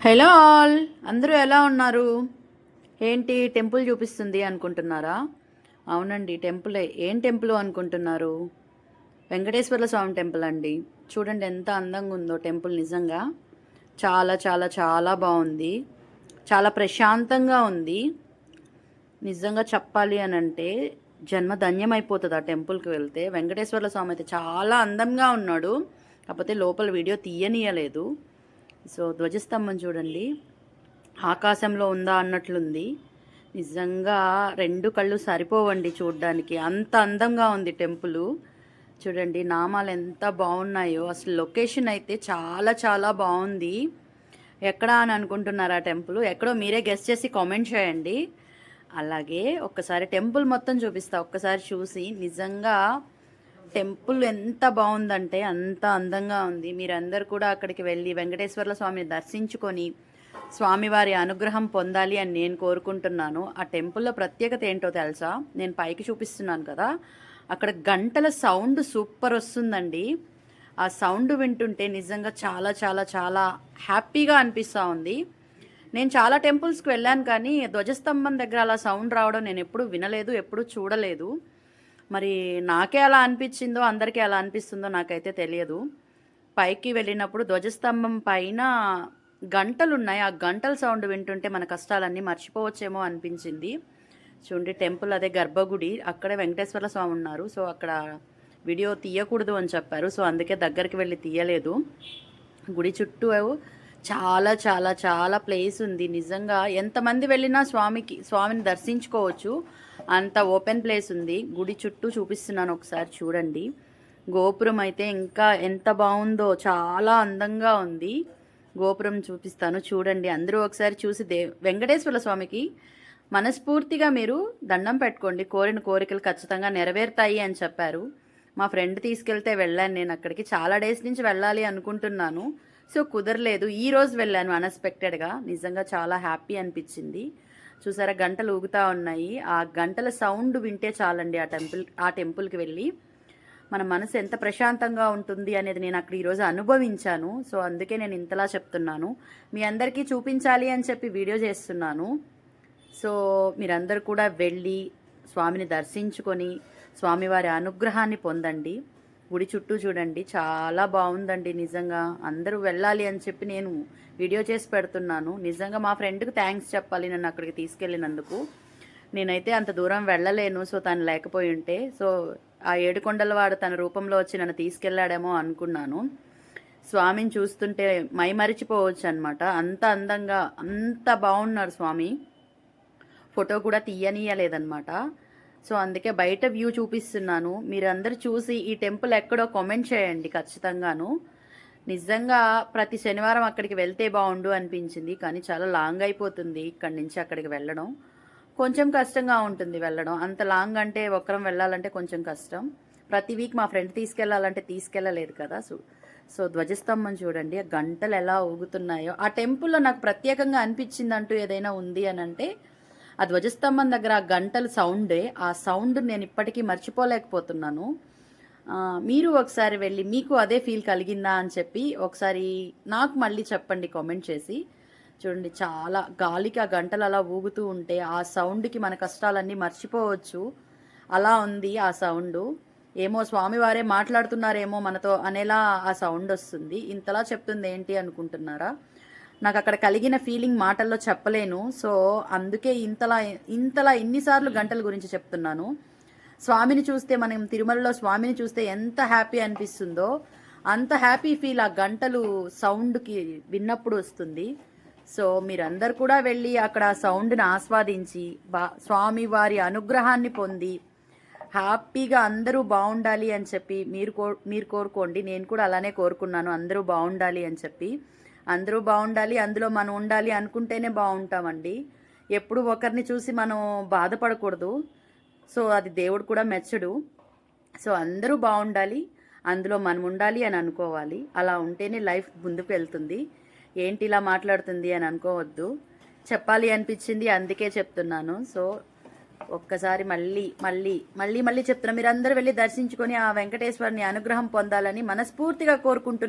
Hello all. అందరూ ఎలా ఉన్నారు? ఏంటి టెంపుల్ చూపిస్తుంది అనుకుంటున్నారా? అవునండి టెంపులే. ఏం టెంపుల్ అనుకుంటున్నారు? వెంకటేశ్వర స్వామి టెంపుల్ అండి. చూడండి ఎంత అందంగా ఉందో టెంపుల్ నిజంగా. చాలా చాలా చాలా బాగుంది. చాలా ప్రశాంతంగా ఉంది. నిజంగా చెప్పాలి అని అంటే జన్మ ధన్యమైపోతుంది ఆ టెంపుల్కి వెళ్తే. వెంకటేశ్వర స్వామి అయితే చాలా అందంగా ఉన్నాడు. కాకపోతే లోపల వీడియో తీయనీయలేదు. సో ధ్వజస్తంభం చూడండి. ఆకాశంలో ఉందా అన్నట్లుంది. నిజంగా రెండు కళ్ళు సరిపోవండి చూడడానికి. అంత అందంగా ఉంది టెంపుల్. చూడండి నామాలు ఎంత బాగున్నాయో. అసలు లొకేషన్ అయితే చాలా చాలా బాగుంది. ఎక్కడ అని అనుకుంటున్నారా టెంపుల్? ఎక్కడో మీరే గెస్ట్ చేసి కామెంట్ చేయండి. అలాగే ఒక్కసారి టెంపుల్ మొత్తం చూపిస్తా. ఒక్కసారి చూసి నిజంగా టెంపుల్ ఎంత బాగుందంటే అంత అందంగా ఉంది. మీరందరూ కూడా అక్కడికి వెళ్ళి వెంకటేశ్వర్ల స్వామిని దర్శించుకొని స్వామివారి అనుగ్రహం పొందాలి అని నేను కోరుకుంటున్నాను. ఆ టెంపుల్లో ప్రత్యేకత ఏంటో తెలుసా? నేను పైకి చూపిస్తున్నాను కదా. అక్కడ గంటల సౌండ్ సూపర్ వస్తుందండి. ఆ సౌండ్ వింటుంటే నిజంగా చాలా చాలా చాలా హ్యాపీగా అనిపిస్తూ ఉంది. నేను చాలా టెంపుల్స్కి వెళ్ళాను కానీ ధ్వజస్తంభం దగ్గర అలా సౌండ్ రావడం నేను ఎప్పుడు వినలేదు ఎప్పుడు చూడలేదు. మరి నాకే అలా అనిపించిందో అందరికీ ఎలా అనిపిస్తుందో నాకైతే తెలియదు. పైకి వెళ్ళినప్పుడు ధ్వజస్తంభం పైన గంటలు ఉన్నాయి ఆ గంటల సౌండ్ వింటుంటే మన కష్టాలన్నీ మర్చిపోవచ్చేమో అనిపించింది. చూడండి టెంపుల్ అదే గర్భగుడి. అక్కడే వెంకటేశ్వర స్వామి ఉన్నారు. సో అక్కడ వీడియో తీయకూడదు అని చెప్పారు. సో అందుకే దగ్గరికి వెళ్ళి తీయలేదు. గుడి చుట్టూ చాలా చాలా చాలా ప్లేస్ ఉంది. నిజంగా ఎంతమంది వెళ్ళినా స్వామికి స్వామిని దర్శించుకోవచ్చు. అంత ఓపెన్ ప్లేస్ ఉంది. గుడి చుట్టూ చూపిస్తున్నాను ఒకసారి చూడండి. గోపురం అయితే ఇంకా ఎంత బాగుందో చాలా అందంగా ఉంది. గోపురం చూపిస్తాను చూడండి. అందరూ ఒకసారి చూసి దే వెంకటేశ్వర స్వామికి మనస్ఫూర్తిగా మీరు దండం పెట్టుకోండి. కోరిన కోరికలు ఖచ్చితంగా నెరవేరుతాయి అని చెప్పారు. మా ఫ్రెండ్ తీసుకెళ్తే వెళ్ళాను నేను అక్కడికి. చాలా డేస్ నుంచి వెళ్ళాలి అనుకుంటున్నాను. సో కుదరలేదు. ఈ రోజు వెళ్ళాను అన్ఎక్స్పెక్టెడ్గా. నిజంగా చాలా హ్యాపీ అనిపించింది. చూసారా? గంటలు ఊగుతూ ఉన్నాయి. ఆ గంటల సౌండ్ వింటే చాలండి ఆ టెంపుల్ ఆ టెంపుల్కి వెళ్ళి. మన మనసు ఎంత ప్రశాంతంగా ఉంటుంది అనేది నేను అక్కడ ఈరోజు అనుభవించాను. సో అందుకే నేను ఇంతలా చెప్తున్నాను. మీ అందరికీ చూపించాలి అని చెప్పి వీడియో చేస్తున్నాను. సో మీరందరూ కూడా వెళ్ళి స్వామిని దర్శించుకొని స్వామివారి అనుగ్రహాన్ని పొందండి. గుడి చుట్టూ చూడండి. చాలా బాగుందండి నిజంగా. అందరూ వెళ్ళాలి అని చెప్పి నేను వీడియో చేసి పెడుతున్నాను. నిజంగా మా ఫ్రెండ్కి థ్యాంక్స్ చెప్పాలి నన్ను అక్కడికి తీసుకెళ్ళినందుకు. నేనైతే అంత దూరం వెళ్ళలేను. సో తను లేకపోయి ఉంటే సో ఆ ఏడుకొండల వాడు తన రూపంలో వచ్చి నన్ను తీసుకెళ్ళాడేమో అనుకున్నాను. స్వామిని చూస్తుంటే మైమరిచిపోవచ్చు అనమాట అంత అందంగా అంత బాగున్నారు స్వామి. ఫోటో కూడా తీయనీయలేదన్నమాట. సో అందుకే బయట వ్యూ చూపిస్తున్నాను. మీరందరూ చూసి ఈ టెంపుల్ ఎక్కడో కామెంట్ చేయండి ఖచ్చితంగాను. నిజంగా ప్రతి శనివారం అక్కడికి వెళ్తే బాగుండు అనిపించింది కానీ చాలా లాంగ్ అయిపోతుంది ఇక్కడి నుంచి అక్కడికి వెళ్ళడం. కొంచెం కష్టంగా ఉంటుంది వెళ్ళడం. అంత లాంగ్ అంటే ఒక్కరం వెళ్ళాలంటే కొంచెం కష్టం. ప్రతి వీక్ మా ఫ్రెండ్ తీసుకెళ్ళాలంటే తీసుకెళ్ళలేదు కదా సో సో ధ్వజస్తంభం చూడండి ఆ గంటలు ఎలా ఊగుతున్నాయో. ఆ టెంపుల్లో నాకు ప్రత్యేకంగా అనిపించిందంటూ ఏదైనా ఉంది అని అంటే ఆ ధ్వజస్తంభం దగ్గర ఆ గంటల సౌండే ఆ సౌండ్ నేను ఇప్పటికీ మర్చిపోలేకపోతున్నాను. మీరు ఒకసారి వెళ్ళి మీకు అదే ఫీల్ కలిగిందా అని చెప్పి ఒకసారి నాకు మళ్ళీ చెప్పండి కామెంట్ చేసి. చూడండి చాలా గాలికి ఆ గంటలు అలా ఊగుతూ ఉంటే ఆ సౌండ్కి మన కష్టాలన్నీ మర్చిపోవచ్చు. అలా ఉంది ఆ సౌండ్. ఏమో స్వామివారే మాట్లాడుతున్నారేమో మనతో అనేలా ఆ సౌండ్ వస్తుంది. ఇంతలా చెప్తుంది ఏంటి అనుకుంటున్నారా? నాకు అక్కడ కలిగిన ఫీలింగ్ మాటల్లో చెప్పలేను. సో అందుకే ఇంతలా ఇంతలా ఇన్నిసార్లు గంటల గురించి చెప్తున్నాను. స్వామిని చూస్తే మనం తిరుమలలో స్వామిని చూస్తే ఎంత హ్యాపీ అనిపిస్తుందో అంత హ్యాపీ ఫీల్ ఆ గంటలు సౌండ్కి విన్నప్పుడు వస్తుంది. సో మీరందరు కూడా వెళ్ళి అక్కడ సౌండ్ని ఆస్వాదించి బా స్వామి వారి అనుగ్రహాన్ని పొంది హ్యాపీగా అందరూ బాగుండాలి అని చెప్పి మీరు కో మీరు కోరుకోండి. నేను కూడా అలానే కోరుకున్నాను. అందరూ బాగుండాలి అని చెప్పి. అందరూ బాగుండాలి అందులో మనం ఉండాలి అనుకుంటేనే బాగుంటామండి. ఎప్పుడు ఒకరిని చూసి మనం బాధపడకూడదు. సో అది దేవుడు కూడా మెచ్చడు. సో అందరూ బాగుండాలి అందులో మనం ఉండాలి అని అనుకోవాలి. అలా ఉంటేనే లైఫ్ ముందుకు వెళ్తుంది. ఏంటి ఇలా మాట్లాడుతుంది అని అనుకోవద్దు. చెప్పాలి అనిపించింది అందుకే చెప్తున్నాను. సో ఒక్కసారి మళ్ళీ మళ్ళీ మళ్ళీ మళ్ళీ చెప్తున్నా. అందరూ వెళ్ళి దర్శించుకొని ఆ వెంకటేశ్వరుని అనుగ్రహం పొందాలని మనస్ఫూర్తిగా కోరుకుంటున్నాను